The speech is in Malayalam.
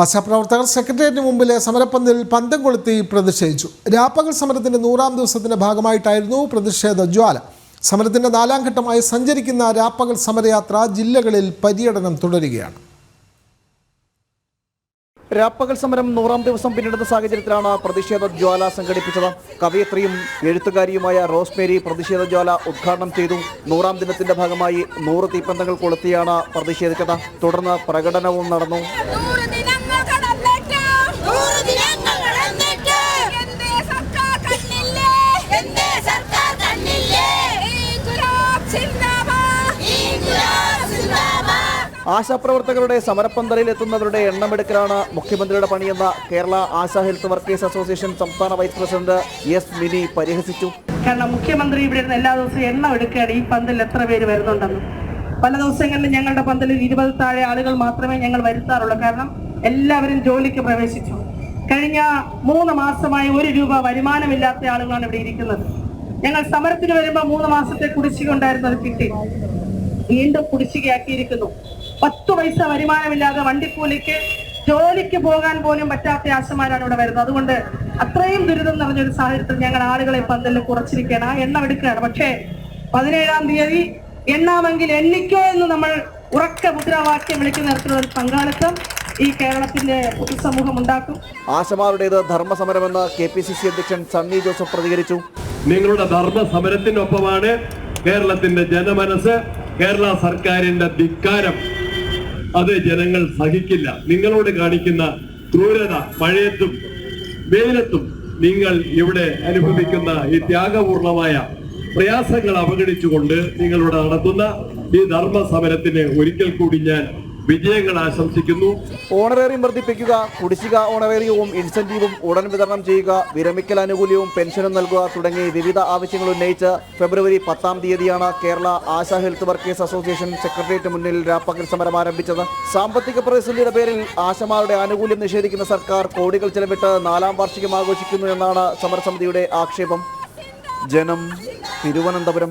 ആശാപ്രവർത്തകർ സെക്രട്ടേറിയറ്റിന് മുമ്പിലെ സമരപ്പന്തലിൽ പന്തം കൊളുത്തി പ്രതിഷേധിച്ചു. രാപ്പകൽ സമരത്തിന്റെ നൂറാം ദിവസത്തിന്റെ ഭാഗമായിട്ടായിരുന്നു പ്രതിഷേധ ജ്വാല. സമരത്തിന്റെ നാലാം ഘട്ടമായി സഞ്ചരിക്കുന്ന രാപ്പകൽ സമരയാത്ര ജില്ലകളിൽ പര്യടനം തുടരുകയാണ്. രാപ്പകൽ സമരം നൂറാം ദിവസം പിന്നിടുന്ന സാഹചര്യത്തിലാണ് പ്രതിഷേധ ജ്വാല സംഘടിപ്പിച്ചത്. കവയത്രിയും എഴുത്തുകാരിയുമായ റോസ്മേരി പ്രതിഷേധ ജ്വാല ഉദ്ഘാടനം ചെയ്തു. നൂറാം ദിനത്തിന്റെ ഭാഗമായി നൂറ് തീപ്പന്തങ്ങൾ കൊളുത്തിയാണ് പ്രതിഷേധിച്ചത്. തുടർന്ന് പ്രകടനവും നടന്നു. ആശാപ്രവർത്തകരുടെ സമരപ്പന്തലിൽ എത്തുന്നവരുടെ എണ്ണമെടുക്കലാണ് മുഖ്യമന്ത്രിയുടെ പണിയെന്ന Kerala ASHA health workers association സംസ്ഥാന വൈസ് പ്രസിഡന്റ് എസ് മിനി പരിഹസിച്ചു. കാരണം മുഖ്യമന്ത്രി ഇവിടെ ഇരുന്ന് എല്ലാ ദിവസവും എണ്ണം എടുക്കുകയാണ് ഈ പന്തലിൽ എത്ര പേര് വരുന്നുണ്ടെന്ന്. പല ദിവസങ്ങളിലും ഞങ്ങളുടെ പന്തലിൽ ഇരുപത് താഴെ ആളുകൾ മാത്രമേ ഞങ്ങൾ വരുത്താറുള്ളൂ. കാരണം എല്ലാവരും ജോലിക്ക് പ്രവേശിച്ചു. കഴിഞ്ഞ മൂന്ന് മാസമായി ഒരു രൂപ വരുമാനമില്ലാത്ത ആളുകളാണ് ഇവിടെ ഇരിക്കുന്നത്. ഞങ്ങൾ സമരത്തിന് വരുമ്പോൾ മൂന്ന് മാസത്തെ കുടിശ്ശിക ഉണ്ടായിരുന്നത് കിട്ടി. വീണ്ടും കുടിശ്ശികയാക്കിയിരിക്കുന്നു. പത്ത് പൈസ വരുമാനമില്ലാതെ വണ്ടിക്കൂലിക്ക് ജോലിക്ക് പോകാൻ പോലും പറ്റാത്ത ആശമാരാണ് ഇവിടെ വരുന്നത്. അതുകൊണ്ട് അത്രയും ദുരിതം നിറഞ്ഞൊരു സാഹചര്യത്തിൽ ഞങ്ങൾ ആളുകളെ പന്തലിൽ കുറച്ചിരിക്കുകയാണ്. ആ എണ്ണം എടുക്കുകയാണ്. പക്ഷേ പതിനേഴാം തീയതി എണ്ണാമെങ്കിൽ എണ്ണിക്കോ എന്ന് നമ്മൾ ഉറക്ക മുദ്രാവാക്യം വിളിക്കുന്ന തരത്തിലുള്ള പങ്കാളിത്തം ഈ കേരളത്തിന്റെ പൊതുസമൂഹം ഉണ്ടാക്കും. ആശമാരുടേത് ധർമ്മസമരമെന്ന് കെ പി സി സി അധ്യക്ഷൻ സണ്ണി ജോസഫ് പ്രതികരിച്ചു. നിങ്ങളുടെ ധർമ്മ സമരത്തിനൊപ്പമാണ് കേരളത്തിന്റെ ജനമനസ് കേരള സർക്കാരിന്റെ ധിക്കാരം. അത് ജനങ്ങൾ സഹിക്കില്ല. നിങ്ങളോട് കാണിക്കുന്ന ക്രൂരത മഴയത്തും വെയിലത്തും നിങ്ങൾ ഇവിടെ അനുഭവിക്കുന്ന ഈ ത്യാഗപൂർണമായ പ്രയാസങ്ങൾ അവഗണിച്ചുകൊണ്ട് നിങ്ങളിവിടെ നടത്തുന്ന ഈ ധർമ്മ സമരത്തിന് ഒരിക്കൽ കൂടി ഞാൻ വിജയങ്ങൾ ആശംസിക്കുന്നു. ഓണറേറിയം വർദ്ധിപ്പിക്കുക കുടിശ്ശിക ഓണറേറിയവും ഇൻസെന്റീവും ഉടൻ വിതരണം ചെയ്യുക വിരമിക്കൽ ആനുകൂല്യവും പെൻഷനും നൽകുക തുടങ്ങി വിവിധ ആവശ്യങ്ങൾ ഉന്നയിച്ച് ഫെബ്രുവരി പത്താം തീയതിയാണ് Kerala ASHA health workers association secretariat മുന്നിൽ രാപ്പകൽ സമരം ആരംഭിച്ചത്. സാമ്പത്തിക പ്രതിസന്ധിയുടെ പേരിൽ ആശമാരുടെ ആനുകൂല്യം നിഷേധിക്കുന്ന സർക്കാർ കോടികൾ ചെലവിട്ട് നാലാം വാർഷികം ആഘോഷിക്കുന്നു എന്നാണ് സമരസമിതിയുടെ ആക്ഷേപം. ജനം തിരുവനന്തപുരം.